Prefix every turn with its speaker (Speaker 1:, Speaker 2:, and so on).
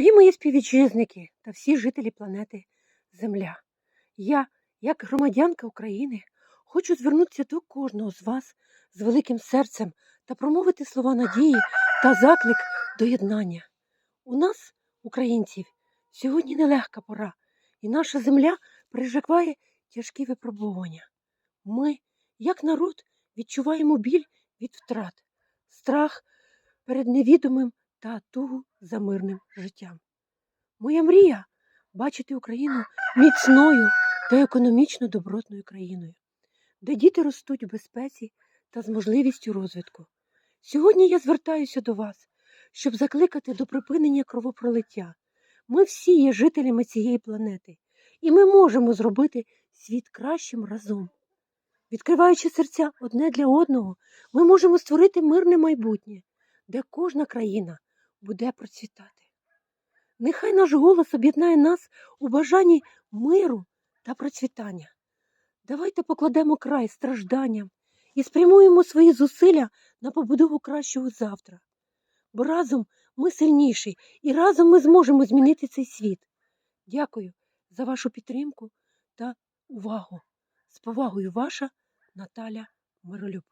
Speaker 1: Дорогі мої співвітчизники та всі жителі планети Земля. Я, як громадянка України, хочу звернутися до кожного з вас з великим серцем та промовити слова надії та заклик до єднання. У нас, українців, сьогодні нелегка пора, і наша земля переживає тяжкі випробування. Ми, як народ, відчуваємо біль від втрат, страх перед невідомим та тугу за мирним життям. Моя мрія бачити Україну міцною та економічно добротною країною, де діти ростуть у безпеці та з можливістю розвитку. Сьогодні я звертаюся до вас, щоб закликати до припинення кровопролиття. Ми всі є жителями цієї планети, і ми можемо зробити світ кращим разом. Відкриваючи серця одне для одного, ми можемо створити мирне майбутнє, де кожна країна буде процвітати. Нехай наш голос об'єднає нас у бажанні миру та процвітання. Давайте покладемо край стражданням і спрямуємо свої зусилля на побудову кращого завтра. Бо разом ми сильніші і разом ми зможемо змінити цей світ. Дякую за вашу підтримку та увагу. З повагою, ваша Наталя Миролюб.